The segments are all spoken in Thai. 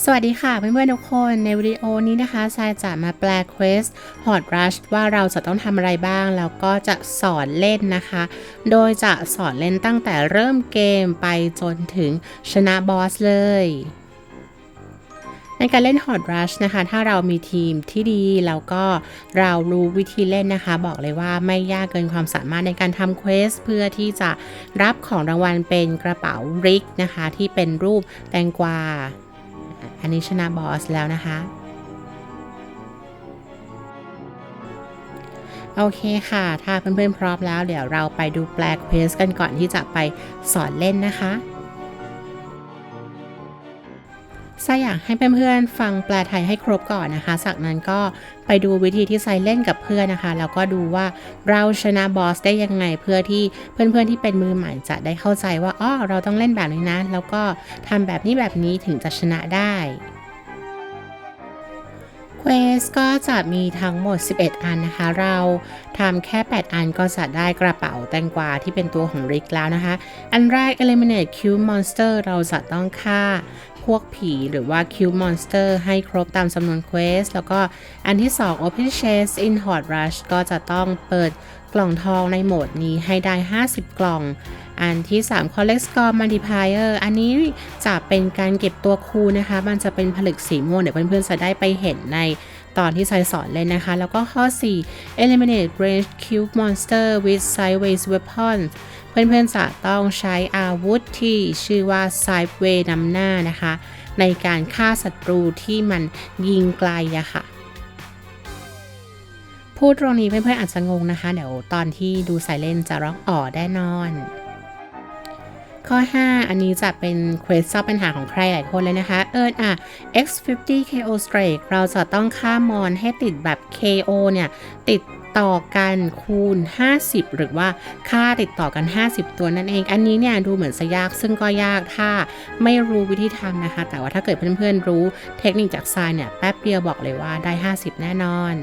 สวัสดีค่ะเพื่อนๆทุกคนในวิดีโอนี้นะคะทรายจะมาแปล Quest Hot Rush ว่าเราจะต้องทำอะไรบ้าง แล้วก็จะสอนเล่นนะคะ โดยจะสอนเล่นตั้งแต่เริ่มเกมไปจนถึงชนะบอสเลยในการเล่น Hot Rush นะคะ ถ้าเรามีทีมที่ดี แล้วก็เรารู้วิธีเล่นนะคะ บอกเลยว่าไม่ยากเกินความสามารถในการทำเควสเพื่อที่จะรับของรางวัลเป็นกระเป๋าริกนะคะ ที่เป็นรูปแตงกวา อันนี้ชนะบอสแล้วนะคะ โอเคค่ะ ถ้าเพื่อนๆพร้อมแล้ว เดี๋ยวเราไปดูแปลเควสกันก่อนที่จะไปสอนเล่นนะคะ ไซอยากให้เพื่อนๆฟังแปลไทยให้ครบก่อนนะคะ จากนั้นก็ไปดูวิธีที่ไซเล่นกับเพื่อนนะคะ แล้วก็ดูว่าเราชนะบอสได้ยังไงเพื่อที่เพื่อนๆที่เป็นมือใหม่จะได้เข้าใจว่าอ๋อเราต้องเล่นแบบนี้นะ แล้วก็ทำแบบนี้แบบนี้ถึงจะชนะได้เควสก็จะมีทั้งหมด 11 อันนะคะ เราทำแค่ 8 อันก็จะได้กระเป๋าแตงกวาที่เป็นตัวของริกแล้วนะคะ อันแรก Eliminate Cube Monster เราจะต้องฆ่า พวกผีหรือว่า Cube Monster ให้ครบตามจำนวนเควสแล้วก็อันที่ 2 Open Chest in Hot Rush ก็จะต้องเปิดกล่องทองในโหมดนี้ให้ได้ 50 กล่อง อันที่ 3 Collect Score Multiplier อันนี้จะเป็นการเก็บตัวคูนะคะ มันจะเป็นผลึกสีม่วงเดี๋ยวเพื่อนๆจะได้ไปเห็นในตอนที่ไซสอนเลยนะคะ แล้วก็ข้อ 4 Eliminate Range Cube Monster with Sideways Weapon เพื่อนๆจะต้องใช้อาวุธที่ชื่อว่า Sideway นำหน้านะคะ ในการฆ่าศัตรูที่มันยิงไกลอะค่ะ พูดตรงนี้เพื่อนๆอาจจะงงนะคะ เดี๋ยวตอนที่ดูไซเล่นจะร้องอ๋อแน่นอน ข้อ 5 อันนี้จะเป็นเควสซอบปัญหาของใครหลายคนเลยนะคะ เอิญอะ x50 KO Strike เราจะต้องฆ่ามอนให้ติดแบบ KO เนี่ย ติด ต่อกันคูณ 50 หรือว่าค่าติดต่อกัน 50 ตัวนั่นเอง อันนี้เนี่ยดูเหมือนจะยากซึ่งก็ยากถ้าไม่รู้วิธีทำนะคะ แต่ว่าถ้าเกิดเพื่อนๆรู้เทคนิคจากทรายเนี่ยแป๊บเดียวบอกเลยว่าได้ 50 แน่นอน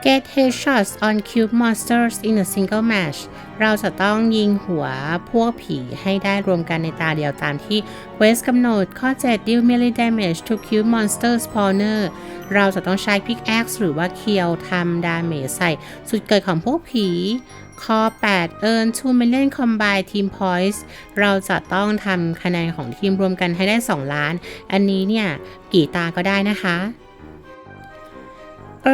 Get headshots on cube monsters in a single match เราจะต้องยิงหัวพวกผีให้ได้รวมกันในตาเดียวตามที่เวสกำหนดข้อ 7 deal melee damage to cube monster spawner เราจะต้องใช้ pickaxe หรือว่าเคียวทำดาเมจใส่สุดเกิดของพวกผีข้อ 8 earn 2 million combine team points เราจะต้องทำคะแนนของทีมรวมกันให้ได้ 2 ล้าน อันนี้เนี่ย กี่ตาก็ได้นะคะ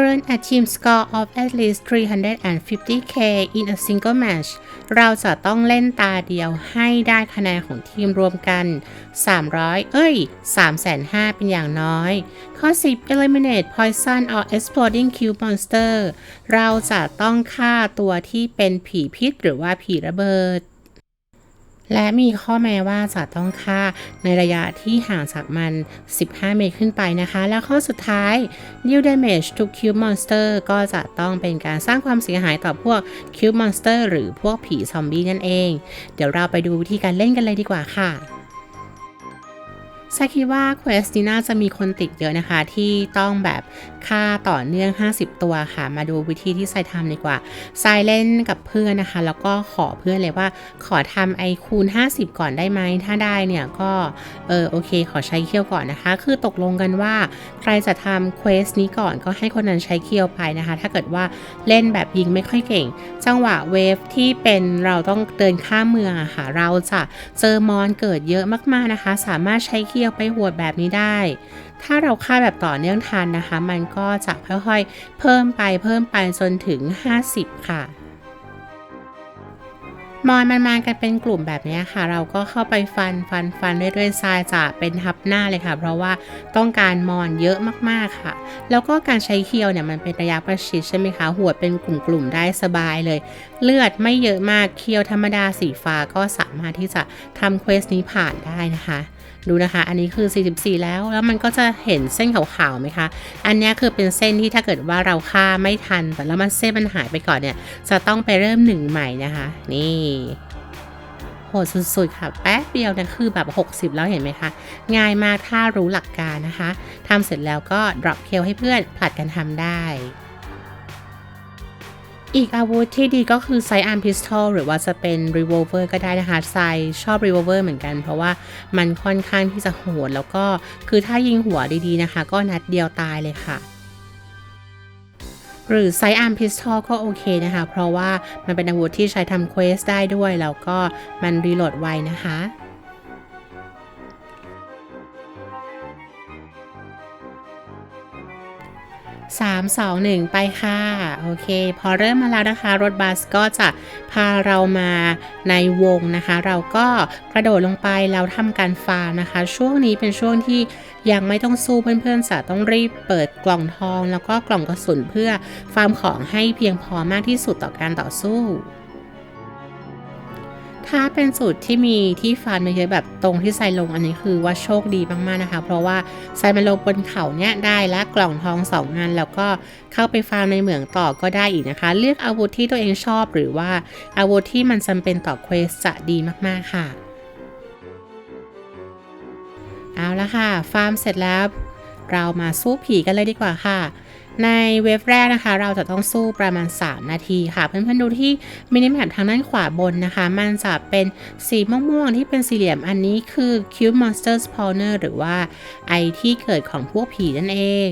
Earn a team score of at least 350k in a single match เราจะต้องเล่นตาเดียวให้ได้คะแนนของทีมรวมกัน 300 เอ้ย3,500เป็นอย่างน้อย ข้อ 10 eliminate poison or exploding cube monster เราจะต้องฆ่าตัวที่เป็นผีพิษหรือว่าผีระเบิด และมีข้อแม้ว่าจะต้องฆ่าในระยะที่ห่างจากมัน 15 เมตรขึ้นไปนะคะ และข้อสุดท้าย New damage to cube monster ก็จะต้องเป็นการสร้างความเสียหายต่อพวก cube monster หรือพวกผีซอมบี้นั่นเอง เดี๋ยวเราไปดูวิธีการเล่นกันเลยดีกว่าค่ะ ซคิดว่าเควสนี้น่าจะมีคนติดเยอะนะคะ ที่ต้องแบบค่าต่อเนื่อง 50 ตัวค่ะ มาดูวิธีที่ไซทำดีกว่าไซเล่นกับเพื่อนนะคะ แล้วก็ขอเพื่อนเลยว่า ขอทำไอคูณ 50 ก่อนได้ไหม ถ้าได้เนี่ยก็ เออโอเค ขอใช้เคียวก่อนนะคะ คือตกลงกันว่า ใครจะทำเควสนี้ก่อนก็ให้คนนั้นใช้เคียวไปนะคะ ถ้าเกิดว่าเล่นแบบยิงไม่ค่อยเก่ง จังหวะเวฟที่เป็นเราต้องเดินข้ามเมืองอะค่ะ เราจะเจอมอนเกิดเยอะมากๆนะคะ สามารถใช้เคียวไปหวดแบบนี้ได้ ถ้าเราฆ่าแบบต่อเนื่องทันนะคะ มันก็จะค่อยๆ เพิ่มไปเพิ่มไปจนถึง 50 ค่ะมอนมันมากันเป็นกลุ่มแบบนี้ค่ะ เราก็เข้าไปฟันฟันฟันเรื่อยๆทรายจะเป็นทับหน้าเลยค่ะ เพราะว่าต้องการมอนเยอะมากๆค่ะ แล้วก็การใช้เคียวเนี่ยมันเป็นระยะประชิดใช่ไหมคะหัวเป็นกลุ่มๆได้สบายเลย เลือดไม่เยอะมากเคียวธรรมดาสีฟ้าก็สามารถที่จะทำเควสนี้ผ่านได้นะคะ ดูนะคะ อันนี้คือ 44 แล้ว แล้วมันก็จะเห็นเส้นขาวๆไหมคะ อันนี้คือเป็นเส้นที่ถ้าเกิดว่าเราฆ่าไม่ทัน แต่แล้วมันเส้นมันหายไปก่อนเนี่ย จะต้องไปเริ่มหนึ่งใหม่นะคะ นี่โหดสุดๆค่ะ แป๊บเดียวนะคือแบบ 60 แล้วเห็นไหมคะ ง่ายมากถ้ารู้หลักการนะคะทำเสร็จแล้วก็ drop kill ให้เพื่อนผลัดกันทำได้ อีกอาวุธที่ดีก็คือไซอาร์มพิสตอลหรือว่าจะเป็นรี v o l เวอร์ก็ได้นะคะไซชอบรี v o l เวอร์เหมือนกัน เพราะว่ามันค่อนข้างที่จะโหดแล้วก็คือถ้ายิงหัวดีๆนะคะ ก็นัดเดียวตายเลยค่ะ หรือไซอาร์มพิสตอลก็โอเคนะคะ เพราะว่ามันเป็นอาวุธที่ใช้ทำเควสได้ด้วย แล้วก็มันรีโหลดไวนะคะ 3 2 1 ไปค่ะ โอเค พอเริ่มมาแล้วนะคะ รถบัสก็จะพาเรามาในวงนะคะ เราก็กระโดดลงไปแล้วทำการฟาร์มนะคะ ช่วงนี้เป็นช่วงที่ยังไม่ต้องสู้เพื่อนๆจะต้องรีบเปิดกล่องทอง แล้วก็กล่องกระสุนเพื่อฟาร์มของให้เพียงพอมากที่สุดต่อการต่อสู้ ถ้าเป็นสูตรที่มีที่ฟันมาเยอะแบบตรงที่ใส่ลงอันนี้คือว่าโชคดีมากๆนะคะ เพราะว่าใส่มาลงบนเขาเนี้ยได้และกล่องทองสองงาน แล้วก็เข้าไปฟาร์มในเหมืองต่อก็ได้อีกนะคะ เลือกอาวุธที่ตัวเองชอบหรือว่าอาวุธที่มันจำเป็นต่อเควสจะดีมากๆค่ะ เอาละค่ะ ฟาร์มเสร็จแล้ว เรามาสู้ผีกันเลยดีกว่าค่ะ ในเวฟแรกนะคะ เราจะต้องสู้ประมาณ 3 นาทีค่ะ เพื่อนๆดูที่มินิแมปทางด้านขวาบนนะคะ มันจะเป็นสีม่วงๆที่เป็นสี่เหลี่ยมอันนี้คือ Cube Monster Spawner หรือว่าไอที่เกิดของพวกผีนั่นเอง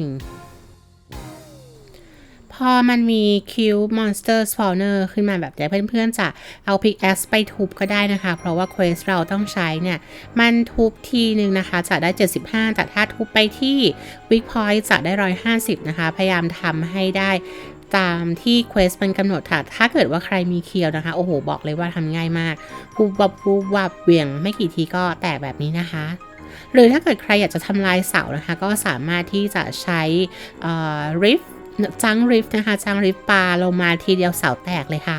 พอมันมี Q Monster Spawner ขึ้นมาแบบนี้เพื่อนๆจะเอา Pickaxe ไปทุบก็ได้นะคะ เพราะว่าเควสเราต้องใช้เนี่ย มันทุบทีนึงนะคะจะได้ 75 แต่ถ้าทุบไปที่ Weak Point จะได้ 150 นะคะ พยายามทำให้ได้ตามที่เควสมันกำหนดค่ะ ถ้าเกิดว่าใครมีเคียวนะคะ โอ้โห บอกเลยว่าทำง่ายมากปูบับปูวับเวียงไม่กี่ทีก็แตกแบบนี้นะคะหรือถ้าเกิดใครอยากจะทำลายเสานะคะ ก็สามารถที่จะใช้ rift จังริฟนะคะจังริฟปลาลงมาทีเดียวเสาแตกเลยค่ะ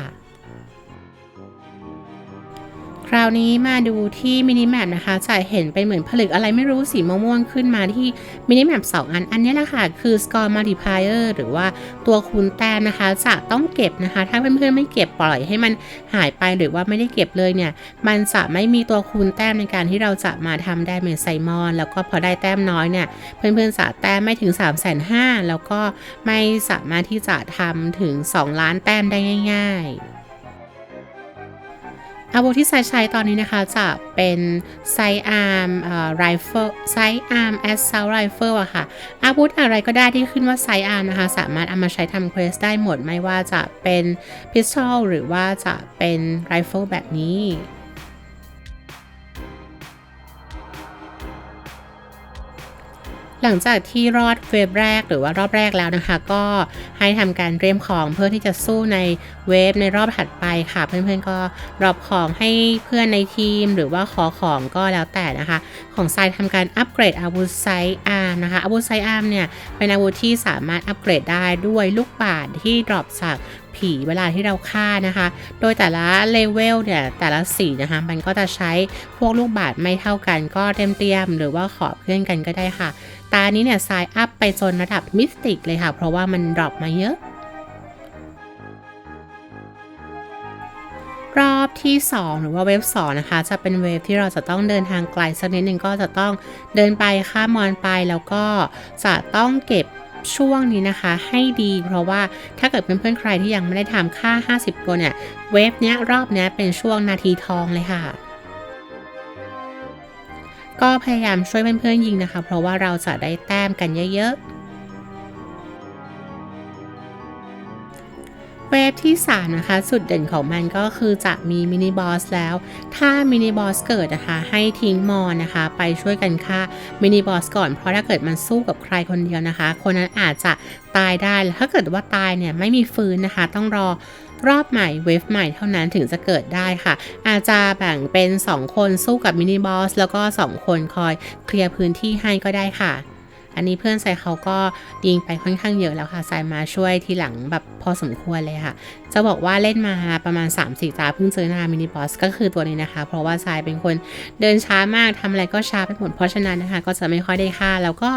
ราวนี้มาดูที่มินิแมปนะคะจะเห็นเป็นเหมือนผลึกอะไรไม่รู้สีม่วงๆขึ้นมาที่มินิแมปสองอัน อันนี้แหละค่ะ คือ score multiplier หรือว่าตัวคูณแต้มนะคะ จะต้องเก็บนะคะ ถ้าเพื่อนๆไม่เก็บปล่อยให้มันหายไปหรือว่าไม่ได้เก็บเลยเนี่ย มันจะไม่มีตัวคูณแต้มในการที่เราจะมาทำได้เหมือนไซมอนแล้วก็พอได้แต้มน้อยเนี่ยเพื่อนๆจะแต้มไม่ถึง3 5 0 0 0แล้วก็ไม่สามารถที่จะทำถึง 2 ล้านแต้มได้ง่าย ๆ อาวุธที่ใช้ใช้ตอนนี้นะคะจะเป็นไซอาร์มไรเฟิลไซอาร์มแอสซาไรเฟิลอะค่ะ อาวุธอะไรก็ได้ที่ขึ้นว่าไซอาร์มนะคะ สามารถเอามาใช้ทำเควสได้หมด ไม่ว่าจะเป็นพิสตอลหรือว่าจะเป็นไรเฟิลแบบนี้ หลังจากที่รอดเวฟแรกหรือว่ารอบแรกแล้วนะคะ ก็ให้ทำการเตรียมของเพื่อที่จะสู้ในเวฟในรอบถัดไปค่ะ เพื่อนๆก็รอบของให้เพื่อนในทีม หรือว่าขอของก็แล้วแต่นะคะ ของทรายทำการอัปเกรดอาวุธไซอามนะคะอาวุธไซอาร์มเนี่ยเป็นอาวุธที่สามารถอัปเกรดได้ด้วยลูกบาศที่ดรอปจากผีเวลาที่เราฆ่านะคะ โดยแต่ละเลเวลเนี่ยแต่ละสีนะคะมันก็จะใช้พวกลูกบาทไม่เท่ากันก็เตรียมหรือว่าขอเพื่อนกันก็ได้ค่ะ ตานี้เนี่ยไซอัพไปจนระดับมิสติกเลยค่ะ เพราะว่ามันดรอปมาเยอะ รอบที่ 2 หรือว่าเวฟ2นะคะ จะเป็นเวฟที่เราจะต้องเดินทางไกลสักนิดหนึ่งก็จะต้องเดินไปข้ามมอนไปแล้วก็จะต้องเก็บช่วงนี้นะคะให้ดี เพราะว่าถ้าเกิดเพื่อนๆใครที่ยังไม่ได้ทำค่า 50 ตัวเนี่ย เวฟเนี้ยรอบเนี้ยเป็นช่วงนาทีทองเลยค่ะ ก็พยายามช่วยเพื่อนๆยิงนะคะ เพราะว่าเราจะได้แต้มกันเยอะๆ เวฟที่ 3 นะคะ สุดเด่นของมันก็คือจะมีมินิบอสแล้ว ถ้ามินิบอสเกิดนะคะ ให้ทิ้งมอนนะคะ ไปช่วยกันฆ่ามินิบอสก่อน เพราะถ้าเกิดมันสู้กับใครคนเดียวนะคะ คนนั้นอาจจะตายได้ถ้าเกิดว่าตายเนี่ยไม่มีฟื้นนะคะ ต้องรอรอบใหม่เวฟใหม่เท่านั้นถึงจะเกิดได้ค่ะ อาจจะแบ่งเป็น 2 คนสู้กับมินิบอสแล้วก็ 2 คนคอยเคลียร์พื้นที่ให้ก็ได้ค่ะ อันนี้เพื่อนใส่เขาก็ยิงไปค่อนข้างเยอะแล้วค่ะใส่มาช่วยทีหลังแบบพอสมควรเลยค่ะ จะบอกว่าเล่นมาประมาณ 3-4 ตาเพิ่งเจอหน้ามินิบอสก็คือตัวนี้นะคะ เพราะว่าทรายเป็นคนเดินช้ามากทำอะไรก็ช้าไปหมดเพราะฉะนั้นนะคะ ก็จะไม่ค่อยได้ค่า แล้วก็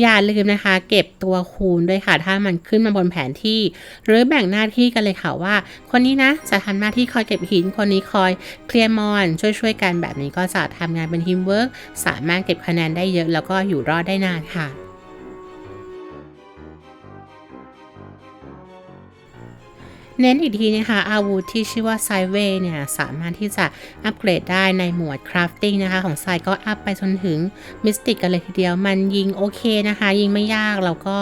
อย่าลืมนะคะ เก็บตัวคูณด้วยค่ะ ถ้ามันขึ้นมาบนแผนที่ หรือแบ่งหน้าที่กันเลยค่ะว่า คนนี้นะจะทำหน้าที่คอยเก็บหินคนนี้คอยเคลียร์มอนช่วยๆกันแบบนี้ก็จะทำงานเป็นทีมเวิร์กสามารถเก็บคะแนนได้เยอะแล้วก็อยู่รอดได้นานค่ะ เน้นอีกทีนะคะอาวุธที่ชื่อว่าไซเวเนี่ยสามารถที่จะอัปเกรดได้ในหมวดคราฟติ้งนะคะของไซก็อัพไปจนถึงมิสติกกันเลยทีเดียว มันยิงโอเคนะคะ ยิงไม่ยากแล้วก็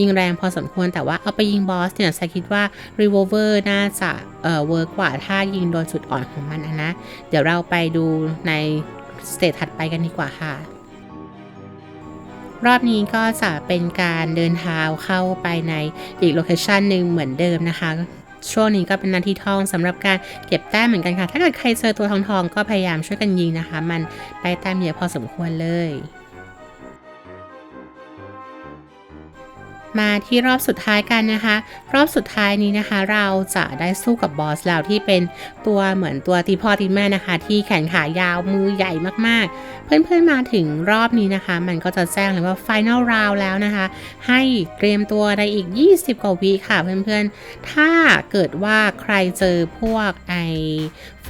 ยิงแรงพอสมควรแต่ว่าเอาไปยิงบอสเนี่ยไซคิดว่ารีโวเวอร์น่าจะเอ่อเวิร์กกว่าถ้ายิงโดนจุดอ่อนของมันนะ เดี๋ยวเราไปดูในสเตจถัดไปกันดีกว่าค่ะรอบนี้ก็จะเป็นการเดินเท้าเข้าไปในอีกโลเคชันหนึ่งเหมือนเดิมนะคะ ช่วงนี้ก็เป็นนาทีทองสำหรับการเก็บแต้มเหมือนกันค่ะ ถ้าเกิดใครเจอตัวทองทองก็พยายามช่วยกันยิงนะคะ มันได้แต้มเยอะพอสมควรเลย มาที่รอบสุดท้ายกันนะคะ รอบสุดท้ายนี้นะคะ เราจะได้สู้กับบอสแล้วที่เป็นตัวเหมือนตัวตีพ่อตีแม่นะคะ ที่แขนขายาวมือใหญ่มากๆ เพื่อนๆมาถึงรอบนี้นะคะ มันก็จะแจ้งเลยว่า Final Round แล้วนะคะ ให้เตรียมตัวในอีก 20 กว่าวิค่ะเพื่อนๆ ถ้าเกิดว่าใครเจอพวกไอ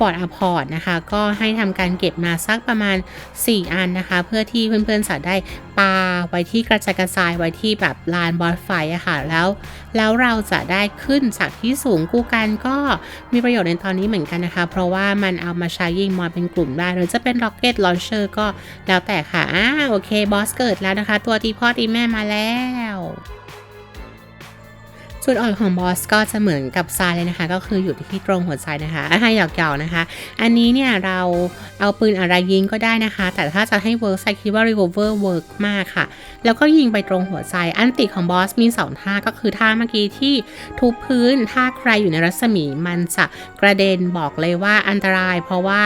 ฟอร์ดอพอร์ตนะคะ ก็ให้ทำการเก็บมาสักประมาณ 4 อันนะคะ เพื่อที่เพื่อนๆจะได้ปาไว้ที่กระจายกระจายไว้ที่แบบลานบอสไฟอะค่ะแล้ว แล้วเราจะได้ขึ้นจากที่สูงกู้กันก็มีประโยชน์ในตอนนี้เหมือนกันนะคะ เพราะว่ามันเอามาใช้ยิงมอนเป็นกลุ่มได้ หรือจะเป็น Rocket Launcher ก็แล้วแต่ค่ะอ่าโอเคบอสเกิดแล้วนะคะ ตัวตีพ่อตีแม่มาแล้ว จุดอ่อนของบอสก็จะเหมือนกับทรายเลยนะคะ ก็คืออยู่ที่ตรงหัวใจนะคะอะหยอกเก่านะคะ อันนี้เนี่ยเราเอาปืนอะไรยิงก็ได้นะคะ แต่ถ้าจะให้เวิร์กไซคิดว่า revolver เวิร์กมากค่ะ แล้วก็ยิงไปตรงหัวใจ อันติของบอสมี2ท่าก็คือท่าเมื่อกี้ที่ทุบพื้น ถ้าใครอยู่ในรัศมีมันจะกระเด็นบอกเลยว่าอันตราย เพราะว่า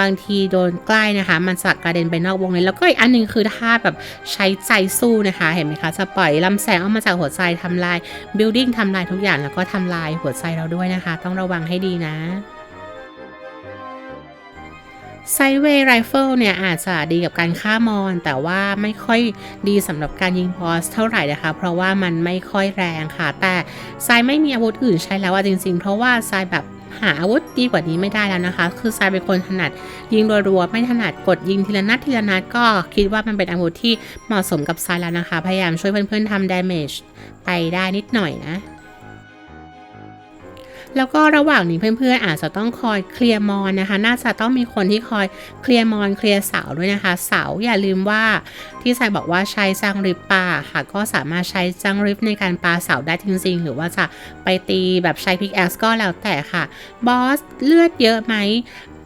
บางทีโดนใกล้นะคะ มันจะกระเด็นไปนอกวงเลยแล้วก็อีกอันหนึงคือท่าแบบใช้ใจสู้นะคะ เห็นไหมคะ จะปล่อยลำแสงออกมาจากหัวใจทำลาย building ทำลายทุกอย่างแล้วก็ทำลายหัวใจเราด้วยนะคะ ต้องระวังให้ดีนะไซเวย์ไรเฟิลเนี่ยอาจจะดีกับการฆ่ามอน แต่ว่าไม่ค่อยดีสำหรับการยิงบอสเท่าไหร่นะคะ เพราะว่ามันไม่ค่อยแรงค่ะ แต่ไซไม่มีอาวุธอื่นใช้แล้วจริงๆ เพราะว่าไซแบบ หาอาวุธดีกว่านี้ไม่ได้แล้วนะคะ คือไซเป็นคนถนัด ยิงรัวๆไม่ถนัดกดยิงทีละนัดทีละนัดก็คิดว่ามันเป็นอาวุธที่เหมาะสมกับไซแล้วนะคะ พยายามช่วยเพื่อนๆทำดาเมจไปได้นิดหน่อยนะ แล้วก็ระหว่างนี้เพื่อนๆอาจจะต้องคอยเคลียร์มอนนะคะ น่าจะต้องมีคนที่คอยเคลียร์มอนเคลียร์เสาด้วยนะคะ เสาอย่าลืมว่าที่ใส่บอกว่าใช้จังริบปาค่ะ ก็สามารถใช้จังริบในการปาเสาได้จริงๆ หรือว่าจะไปตีแบบใช้พิกแอสก็แล้วแต่ค่ะ บอสเลือดเยอะไหม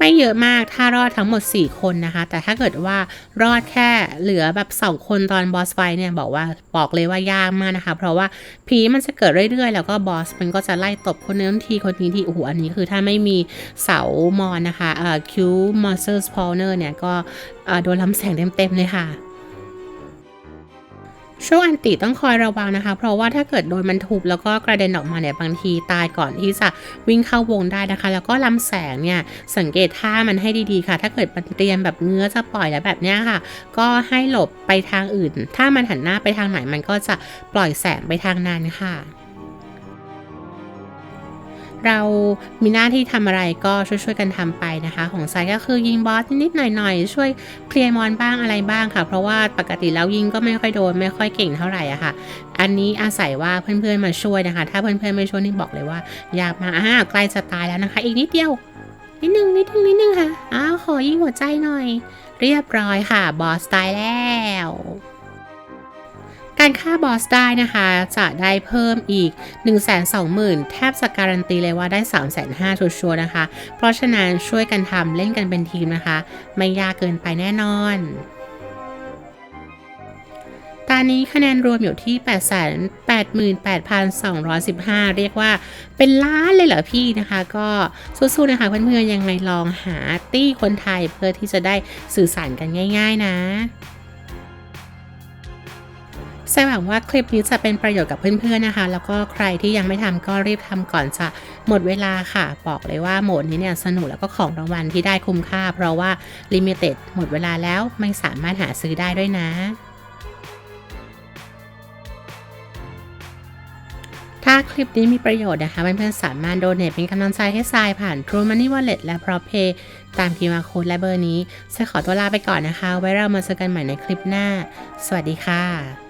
ไม่เยอะมากถ้ารอดทั้งหมด 4 คนนะคะ แต่ถ้าเกิดว่ารอดแค่เหลือแบบ 2 คนตอนบอสไฟเนี่ยบอกว่าบอกเลยว่ายากมากนะคะ เพราะว่าผีมันจะเกิดเรื่อยๆ แล้วก็บอสมันก็จะไล่ตบคนนี้นทีคนนี้ทีโอ้โหอันนี้คือถ้าไม่มีเสามอนนะคะเอ่อคิวมอนสเตอร์สพอลเนอร์เนี่ยก็เอ่อโดนลำแสงเต็มๆเลยค่ะ ช่วงอันติต้องคอยระวังนะคะ เพราะว่าถ้าเกิดโดนมันทุบแล้วก็กระเด็นออกมาเนี่ยบางทีตายก่อนที่จะวิ่งเข้าวงได้นะคะ แล้วก็ลำแสงเนี่ยสังเกตท่ามันให้ดีๆค่ะ ถ้าเกิดมันเตรียมแบบเงื้อจะปล่อยแล้วแบบเนี้ยค่ะ ก็ให้หลบไปทางอื่น ถ้ามันหันหน้าไปทางไหนมันก็จะปล่อยแสงไปทางนั้นค่ะ เรามีหน้าที่ทำอะไรก็ช่วยๆกันทำไปนะคะ ของไซก็คือยิงบอสนิดๆหน่อยๆ ช่วยเคลียร์มอนบ้างอะไรบ้างค่ะ เพราะว่าปกติแล้วยิงก็ไม่ค่อยโดนไม่ค่อยเก่งเท่าไหร่อะค่ะ อันนี้อาศัยว่าเพื่อนๆมาช่วยนะคะ ถ้าเพื่อนๆไม่ช่วยนี่บอกเลยว่ายากมาอ่าใกล้จะตายแล้วนะคะ อีกนิดเดียวนิดนึงนิดนึงนิดนึงค่ะอ้าวขอยิงหัวใจหน่อย เรียบร้อยค่ะบอสตายแล้ว การฆ่าบอสได้นะคะ จะได้เพิ่มอีก 1 2 0 0 0 0 แทบจะการันตีเลยว่าได้ 3 5 0 0 0 0ชัวร์นะคะ เพราะฉะนั้นช่วยกันทำเล่นกันเป็นทีมนะคะ ไม่ยากเกินไปแน่นอนตอนนี้คะแนนรวมอยู่ที่ 888,215 เรียกว่าเป็นล้านเลยเหรอพี่นะคะ ก็สู้ๆนะคะเพื่อนๆยังไงลองหาตี้คนไทยเพื่อที่จะได้สื่อสารกันง่าย ๆ นะ แสหวังว่าคลิปนี้จะเป็นประโยชน์กับเพื่อนๆนะคะ แล้วก็ใครที่ยังไม่ทำก็รีบทำก่อนจะหมดเวลาค่ะ บอกเลยว่าโหมดนี้เนี่ยสนุกแล้วก็ของรางวัลที่ได้คุ้มค่า เพราะว่าลิมิเต็ดหมดเวลาแล้วไม่สามารถหาซื้อได้ด้วยนะถ้าคลิปนี้มีประโยชน์นะคะเพื่อนๆสามารถโดเนทเป็นกำลังใจให้ทรายผ่าน True Money Wallet และ p r o p a y ตาม QR Code และเบอร์นี้จะขอตัวลาไปก่อนนะคะ ไว้เรามาเจอกันใหม่ในคลิปหน้า สวัสดีค่ะ